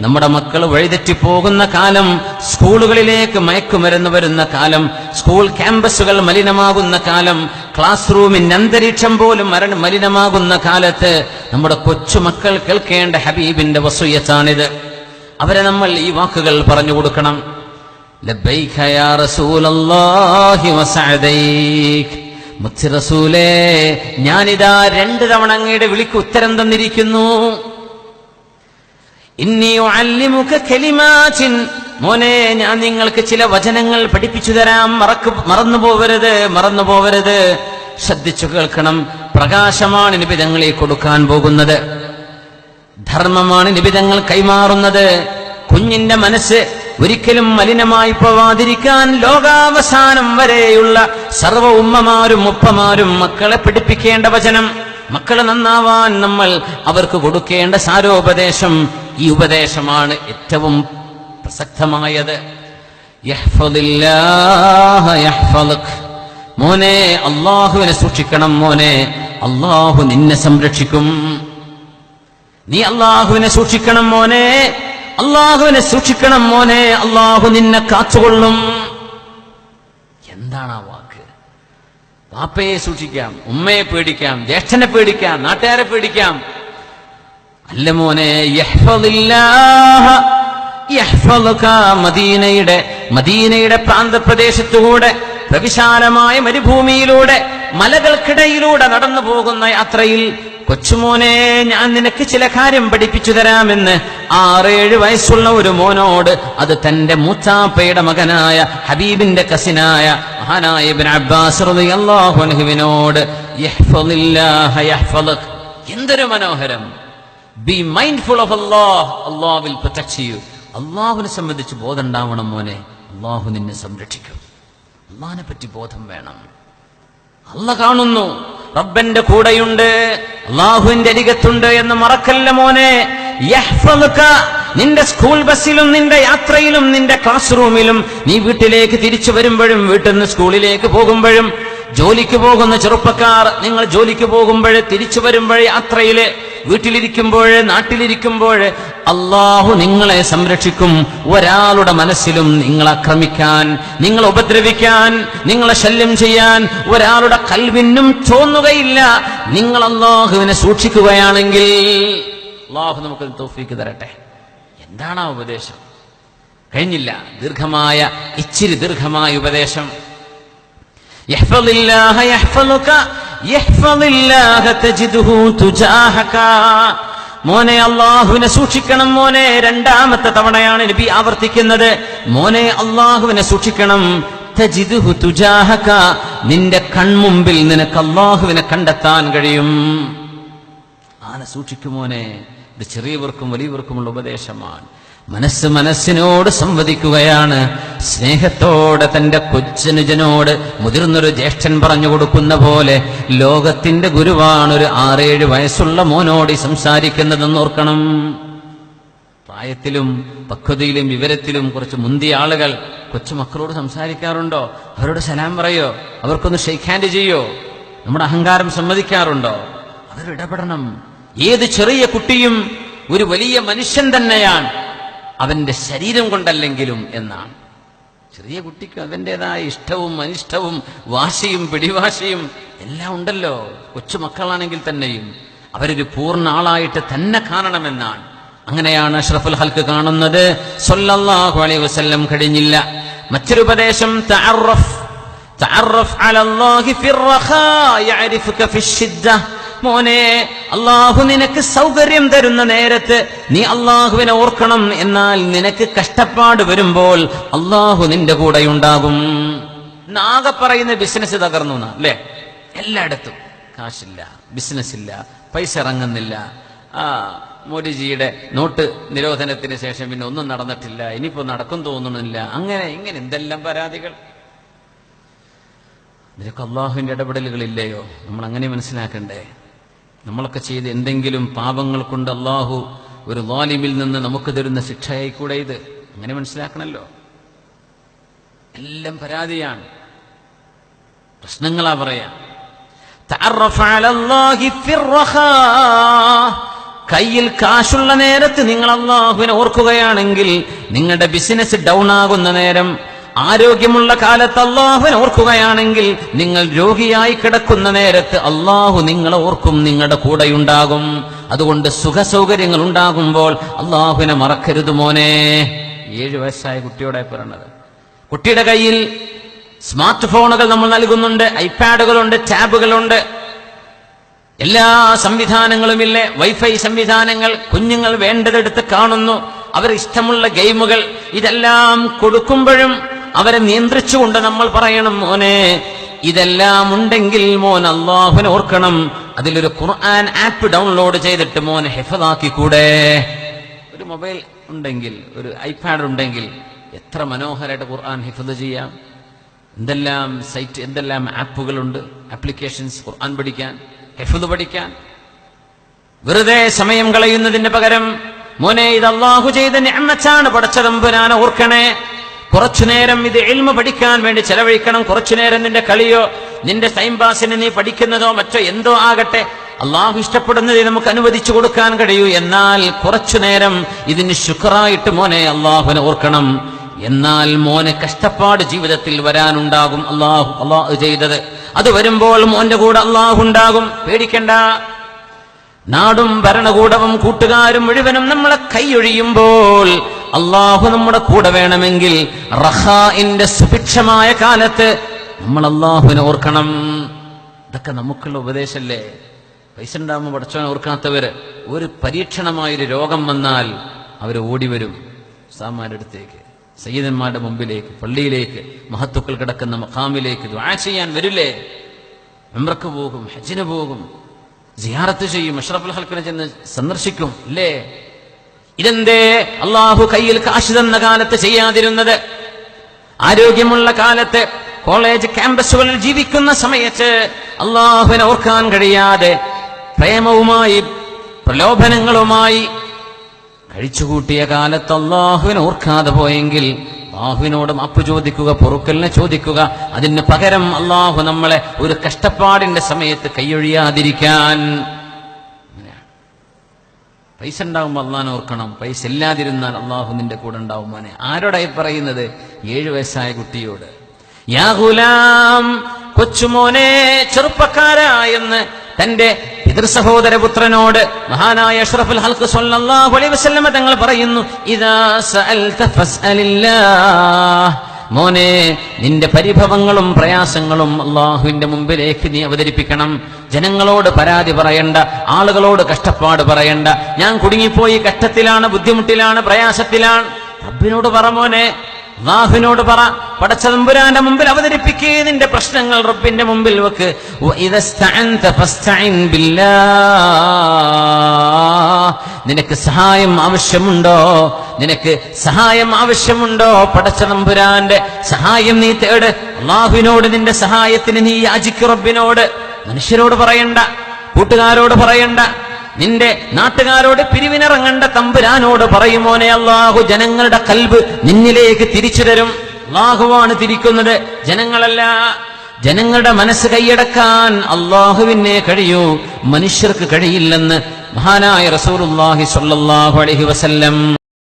നമ്മുടെ മക്കൾ വഴിതെറ്റിപ്പോകുന്ന കാലം സ്കൂളുകളിലേക്ക് മയക്കുമരുന്ന് വരുന്ന കാലം സ്കൂൾ ക്യാമ്പസുകൾ മലിനമാകുന്ന കാലം ക്ലാസ് റൂമിന്റെ അന്തരീക്ഷം പോലും മരണ മലിനമാകുന്ന കാലത്ത് നമ്മുടെ കൊച്ചുമക്കൾ കേൾക്കേണ്ട ഹബീബിന്റെ വസൂയത്താണിത്. അവരെ നമ്മൾ ഈ വാക്കുകൾ പറഞ്ഞു കൊടുക്കണം. ഞാനിതാ രണ്ട് തവണ അങ്ങയുടെ വിളിക്ക് ഉത്തരം തന്നിരിക്കുന്നു. മോനെ ഞാൻ നിങ്ങൾക്ക് ചില വചനങ്ങൾ പഠിപ്പിച്ചു തരാം. മറക്കു മറന്നു പോവരുത് മറന്നു പോവരുത്. ശ്രദ്ധിച്ചു കേൾക്കണം. പ്രകാശമാണ് നിബിതങ്ങളെ കൊടുക്കാൻ പോകുന്നത്. ധർമ്മമാണ് നിബിതങ്ങൾ കൈമാറുന്നത്. കുഞ്ഞിന്റെ മനസ്സ് ഒരിക്കലും മലിനമായി പോവാതിരിക്കാൻ ലോകാവസാനം വരെയുള്ള സർവ ഉമ്മമാരും ഉപ്പമാരും മക്കളെ പഠിപ്പിക്കേണ്ട വചനം. മക്കളെ നന്നാവാൻ നമ്മൾ അവർക്ക് കൊടുക്കേണ്ട സാരോപദേശം ഈ ഉപദേശമാണ് ഏറ്റവും പ്രസക്തമായത്. മോനെ അള്ളാഹുവിനെ സൂക്ഷിക്കണം മോനെ. അള്ളാഹു നിന്നെ സംരക്ഷിക്കും. നീ അള്ളാഹുവിനെ സൂക്ഷിക്കണം മോനെ. അള്ളാഹുവിനെ സൂക്ഷിക്കണം മോനെ. അള്ളാഹു നിന്നെ കാത്തുകൊള്ളും. എന്താണ് ആ വാക്ക്? വാപ്പയെ സൂക്ഷിക്കാം ഉമ്മയെ പേടിക്കാം ജ്യേഷ്ഠനെ പേടിക്കാം നാട്ടുകാരെ പേടിക്കാം അല്ല മോനെ. മദീനയുടെ മദീനയുടെ പ്രാന്തപ്രദേശത്തുകൂടെ പ്രവിശാലമായ മരുഭൂമിയിലൂടെ മലകൾക്കിടയിലൂടെ നടന്നു പോകുന്ന യാത്രയിൽ കൊച്ചുമോനെ ഞാൻ നിനക്ക് ചില കാര്യം പഠിപ്പിച്ചു തരാമെന്ന് ആറേഴ് വയസ്സുള്ള ഒരു മോനോട് അത് തന്റെ മൂത്താപ്പയുടെ മകനായ ഹബീബിന്റെ കസിനായ മഹാനായ അബ്ബാസ് യഹ്ഫദുക്. എന്തൊരു മനോഹരം be mindful of Allah Allah will protect ചെയ്യൂ അള്ളാഹുവിനെ സംബന്ധിച്ച് ബോധം ഉണ്ടാവണം മോനെ. അള്ളാഹു നിന്നെ സംരക്ഷിക്കും. അള്ളാഹിനെ പറ്റി ബോധം വേണം. അല്ല കാണുന്നു. റബ്ബന്റെ കൂടെയുണ്ട്. അള്ളാഹുവിന്റെ അരികത്തുണ്ട് എന്ന് മറക്കല്ല മോനെ. നിന്റെ സ്കൂൾ ബസ്സിലും നിന്റെ യാത്രയിലും നിന്റെ ക്ലാസ് റൂമിലും നീ വീട്ടിലേക്ക് തിരിച്ചു വരുമ്പോഴും വീട്ടിൽ നിന്ന് സ്കൂളിലേക്ക് പോകുമ്പോഴും ജോലിക്ക് പോകുന്ന ചെറുപ്പക്കാർ നിങ്ങൾ ജോലിക്ക് പോകുമ്പോൾ തിരിച്ചു വരുമ്പോൾ യാത്രയിൽ വീട്ടിലിരിക്കുമ്പോൾ നാട്ടിലിരിക്കുമ്പോൾ അള്ളാഹു നിങ്ങളെ സംരക്ഷിക്കും. ഒരാളുടെ മനസ്സിലും നിങ്ങൾ ആക്രമിക്കാൻ നിങ്ങളെ ഉപദ്രവിക്കാൻ നിങ്ങളെ ശല്യം ചെയ്യാൻ ഒരാളുടെ കൽവിനും തോന്നുകയില്ല. നിങ്ങൾ അള്ളാഹുവിനെ സൂക്ഷിക്കുകയാണെങ്കിൽ അള്ളാഹു നമുക്ക് തോഫിക്ക് തരട്ടെ. എന്താണ് ആ ഉപദേശം? കഴിഞ്ഞില്ല. ദീർഘമായ ഇച്ചിരി ദീർഘമായ ഉപദേശം. മോനെ അള്ളാഹുവിനെ സൂക്ഷിക്കണം മോനെ. രണ്ടാമത്തെ തവണയാണ് നബി ആവർത്തിക്കുന്നത്. മോനെ അള്ളാഹുവിനെ സൂക്ഷിക്കണം. നിന്റെ കൺമുമ്പിൽ നിനക്ക് അള്ളാഹുവിനെ കണ്ടെത്താൻ കഴിയും. ആനെ സൂക്ഷിക്കുമോനെ ഇത് ചെറിയവർക്കും വലിയവർക്കുമുള്ള ഉപദേശമാണ്. മനസ്സ് മനസ്സിനോട് സംവദിക്കുകയാണ്. സ്നേഹത്തോടെ തന്റെ കൊച്ചനുജനോട് മുതിർന്നൊരു ജ്യേഷ്ഠൻ പറഞ്ഞു കൊടുക്കുന്ന പോലെ ലോകത്തിന്റെ ഗുരുവാണ് ഒരു ആറേഴ് വയസ്സുള്ള മോനോട് സംസാരിക്കുന്നതെന്ന് ഓർക്കണം. പ്രായത്തിലും പക്വതയിലും വിവരത്തിലും കുറച്ച് മുന്തിയ ആളുകൾ കൊച്ചുമക്കളോട് സംസാരിക്കാറുണ്ടോ? അവരോട് സലാം പറയോ? അവർക്കൊന്ന് ഷെയ്ക്ക് ഹാൻഡ് ചെയ്യോ? നമ്മുടെ അഹങ്കാരം സമ്മതിക്കാറുണ്ടോ? അവരിടപെടണം ഏത് ചെറിയ കുട്ടിയും ഒരു വലിയ മനുഷ്യൻ തന്നെയാണ്. അവന്റെ ശരീരം കൊണ്ടല്ലെങ്കിലും എന്നാണ്. ചെറിയ കുട്ടിക്ക് അതിന്റെതായ ഇഷ്ടവും അനിഷ്ടവും വാശിയും പിടിവാശിയും എല്ലാം ഉണ്ടല്ലോ. കൊച്ചുമക്കളാണെങ്കിൽ തന്നെയും. അവരൊരു പൂർണ ആളായിട്ട് തന്നെ കാണണമെന്നാണ്. അങ്ങനെയാണ് അഷ്റഫുൽ ഹൽക്ക് കാണുന്നത്. സൊല്ലാഹു അലൈ വസ്ല്ലം കഴിഞ്ഞില്ല മറ്റൊരു ഉപദേശം തഅറഫ് തഅറഫ് അലല്ലാഹി ഫിർറഖാ യഅരിഫുക ഫിശ്ശിദ്ദ മോനെ അള്ളാഹു നിനക്ക് സൗകര്യം തരുന്ന നേരത്ത് നീ അള്ളാഹുവിനെ ഓർക്കണം. എന്നാൽ നിനക്ക് കഷ്ടപ്പാട് വരുമ്പോൾ അള്ളാഹു നിന്റെ കൂടെ ഉണ്ടാകും നാഗ പറയുന്ന ബിസിനസ് തകർന്നു അല്ലേ? എല്ലായിടത്തും. കാശില്ല ബിസിനസ് ഇല്ല പൈസ ഇറങ്ങുന്നില്ല. ആ മോദിജിയുടെ നോട്ട് നിരോധനത്തിന് ശേഷം പിന്നെ ഒന്നും നടന്നിട്ടില്ല. ഇനിയിപ്പോ നടക്കും തോന്നുന്നില്ല. അങ്ങനെ ഇങ്ങനെ എന്തെല്ലാം പരാതികൾ? ഇതിലൊക്കെ അള്ളാഹുവിന്റെ ഇടപെടലുകളില്ലയോ? നമ്മൾ അങ്ങനെ മനസ്സിലാക്കണ്ടേ? നമ്മളൊക്കെ ചെയ്ത് എന്തെങ്കിലും പാപങ്ങൾ കൊണ്ട് അള്ളാഹു ഒരു വാലിമിൽ നിന്ന് നമുക്ക് തരുന്ന ശിക്ഷയായിക്കൂടെ ഇത്? അങ്ങനെ മനസ്സിലാക്കണല്ലോ. എല്ലാം പരാതിയാണ്. പ്രശ്നങ്ങളാ പറയാ. കയ്യിൽ കാശുള്ള നേരത്ത് നിങ്ങൾ അള്ളാഹുവിനെ ഓർക്കുകയാണെങ്കിൽ നിങ്ങളുടെ ബിസിനസ് ഡൗൺ ആകുന്ന നേരം ആരോഗ്യമുള്ള കാലത്ത് അള്ളാഹുവിനെ ഓർക്കുകയാണെങ്കിൽ നിങ്ങൾ രോഗിയായി കിടക്കുന്ന നേരത്ത് അള്ളാഹു നിങ്ങളെ ഓർക്കും നിങ്ങളുടെ കൂടെയുണ്ടാകും. അതുകൊണ്ട് സുഖ സൗകര്യങ്ങൾ ഉണ്ടാകുമ്പോൾ അള്ളാഹുവിനെ മറക്കരുത് മോനെ. ഏഴു വയസ്സായ കുട്ടിയോടെ പറയണത്. കുട്ടിയുടെ കയ്യിൽ സ്മാർട്ട് ഫോണുകൾ നമ്മൾ നൽകുന്നുണ്ട് ഐപാഡുകളുണ്ട് ടാബുകളുണ്ട്. എല്ലാ സംവിധാനങ്ങളുമില്ലേ? വൈഫൈ സംവിധാനങ്ങൾ കുഞ്ഞുങ്ങൾ വേണ്ടതെടുത്ത് കാണുന്നു. അവർ ഇഷ്ടമുള്ള ഗെയിമുകൾ ഇതെല്ലാം കൊടുക്കുമ്പോഴും അവരെ നിയന്ത്രിച്ചുകൊണ്ട് നമ്മൾ പറയണം മോനെ ഇതെല്ലാം ഉണ്ടെങ്കിൽ മോൻ അള്ളാഹുനെ ഓർക്കണം. അതിലൊരു ഖുർആൻ ആപ്പ് ഡൗൺലോഡ് ചെയ്തിട്ട് മോൻ ഹെഫതാക്കി കൂടെ ഒരു മൊബൈൽ ഉണ്ടെങ്കിൽ ഒരു ഐപാഡ് ഉണ്ടെങ്കിൽ എത്ര മനോഹരമായിട്ട് ഖുർആൻ ഹിഫദ് ചെയ്യാം. എന്തെല്ലാം സൈറ്റ് എന്തെല്ലാം ആപ്പുകളുണ്ട് ആപ്ലിക്കേഷൻസ് ഖുർആൻ പഠിക്കാൻ ഹെഫത് പഠിക്കാൻ. വെറുതെ സമയം കളയുന്നതിന് പകരം മോനെ ഇത് അള്ളാഹു ചെയ്ത ഞാൻ പടച്ചതമ്പുരാനെ ഓർക്കണേ. കുറച്ചു നേരം ഇത് എൽമ പഠിക്കാൻ വേണ്ടി ചെലവഴിക്കണം. കുറച്ചു നേരം നിന്റെ കളിയോ നിന്റെ ടൈം പാസിന് നീ പഠിക്കുന്നതോ മറ്റോ എന്തോ ആകട്ടെ. അള്ളാഹു ഇഷ്ടപ്പെടുന്നത് നമുക്ക് അനുവദിച്ചു കൊടുക്കാൻ കഴിയൂ. എന്നാൽ കുറച്ചു നേരം ഇതിന് ശുക്രായിട്ട് മോനെ അള്ളാഹുവിനെ ഓർക്കണം. എന്നാൽ മോനെ കഷ്ടപ്പാട് ജീവിതത്തിൽ വരാനുണ്ടാകും. അള്ളാഹു അള്ളാഹു ചെയ്തത്. അത് വരുമ്പോൾ മോന്റെ കൂടെ അള്ളാഹു ഉണ്ടാകും. പേടിക്കണ്ട. നാടും ഭരണകൂടവും കൂട്ടുകാരും മുഴുവനും നമ്മളെ കൈയൊഴിയുമ്പോൾ അള്ളാഹു നമ്മുടെ കൂടെ വേണമെങ്കിൽ റഹാഇന്റെ സുഭിക്ഷമായ കാലത്ത് നമ്മൾ അള്ളാഹുവിനെ ഓർക്കണം. ഇതൊക്കെ നമുക്കുള്ള ഉപദേശല്ലേ? പൈസ ഉണ്ടാകുമ്പോൾ പഠിച്ചവനെ ഓർക്കാത്തവര് ഒരു പരീക്ഷണമായൊരു രോഗം വന്നാൽ അവർ ഓടിവരും. സാമാരുടെ അടുത്തേക്ക് സയ്യിദന്മാരുടെ മുമ്പിലേക്ക് പള്ളിയിലേക്ക് മഹത്തുക്കൾ കിടക്കുന്ന മഖാമിലേക്ക് ദ്വാ ചെയ്യാൻ വരില്ലേ? മെമ്രക്ക് പോകും ഹജ്ജിന് പോകും സിയാറത്ത് ചെയ്യും അഷ്റഫുൽ ഹൽക്കിനെ ചെന്ന് സന്ദർശിക്കും ഇല്ലേ? ഇതെന്തേ അള്ളാഹു കയ്യിൽ കാശ് തന്ന കാലത്ത് ചെയ്യാതിരുന്നത് ആരോഗ്യമുള്ള കാലത്ത് കോളേജ് ക്യാമ്പസുകളിൽ ജീവിക്കുന്ന സമയത്ത് അള്ളാഹുവിനെ ഓർക്കാൻ കഴിയാതെ പ്രേമവുമായി പ്രലോഭനങ്ങളുമായി കഴിച്ചുകൂട്ടിയ കാലത്ത് അള്ളാഹുവിനെ ഓർക്കാതെ പോയെങ്കിൽ അള്ളാഹുവിനോട് മാപ്പ് ചോദിക്കുക പൊറുക്കലിനെ ചോദിക്കുക അതിന് പകരം അള്ളാഹു നമ്മളെ ഒരു കഷ്ടപ്പാടിന്റെ സമയത്ത് കൈയൊഴിയാതിരിക്കാൻ. പൈസ ഉണ്ടാവുമ്പോൾ അള്ളഹാൻ ഓർക്കണം. പൈസ ഇല്ലാതിരുന്നാൽ അള്ളാഹു നിന്റെ കൂടെ ഉണ്ടാവും മോനെ. ആരോടായി പറയുന്നത്? ഏഴു വയസ്സായ കുട്ടിയോട്. യാ ഗുലാം കൊച്ചുമോനെ ചെറുപ്പക്കാരായെന്ന് തന്റെ പിതൃസഹോദര പുത്രനോട് മഹാനായ അഷ്റഫുൽ ഹൽക്ക് സ്വല്ലല്ലാഹു അലൈഹി വസല്ലമ തങ്ങൾ പറയുന്നു ഇദാ സഅൽത ഫസ്അലില്ലാഹ്. മോനെ നിന്റെ പരിഭവങ്ങളും പ്രയാസങ്ങളും അള്ളാഹുവിന്റെ മുമ്പിലേക്ക് നീ അവതരിപ്പിക്കണം. ജനങ്ങളോട് പരാതി പറയണ്ട ആളുകളോട് കഷ്ടപ്പാട് പറയണ്ട. ഞാൻ കുടുങ്ങിപ്പോയി കഷ്ടത്തിലാണ് ബുദ്ധിമുട്ടിലാണ് പ്രയാസത്തിലാണ്. റബ്ബിനോട് പറ മോനെ അള്ളാഹുവിനോട് പറ പടച്ച തമ്പുരാന്റെ മുമ്പിൽ അവതരിപ്പിക്കേ നിന്റെ പ്രശ്നങ്ങൾ റബ്ബിന്റെ മുമ്പിൽ വെക്ക്. നിനക്ക് സഹായം ആവശ്യമുണ്ടോ? നിനക്ക് സഹായം ആവശ്യമുണ്ടോ? പടച്ച തമ്പുരാന്റെ സഹായം നീ തേട്. അള്ളാഹുവിനോട് നിന്റെ സഹായത്തിന് നീ യാചിക്കു റബ്ബിനോട്. മനുഷ്യരോട് പറയണ്ട കൂട്ടുകാരോട് പറയണ്ട. നിന്റെ നാട്ടുകാരോട് പിരിവിനിറങ്ങണ്ട തമ്പുരാനോട് പറയുമോനെ അള്ളാഹു ജനങ്ങളുടെ കൽബ് നിന്നിലേക്ക് തിരിച്ചു തരും. അള്ളാഹുവാണ് തിരിക്കുന്നത്. ജനങ്ങളല്ല ജനങ്ങളുടെ മനസ്സ് കൈയടക്കാൻ അള്ളാഹുവിനെ കഴിയൂ. മനുഷ്യർക്ക് കഴിയില്ലെന്ന് മഹാനായ റസൂലുള്ളാഹി സല്ലാഹു അലഹി വസല്ലം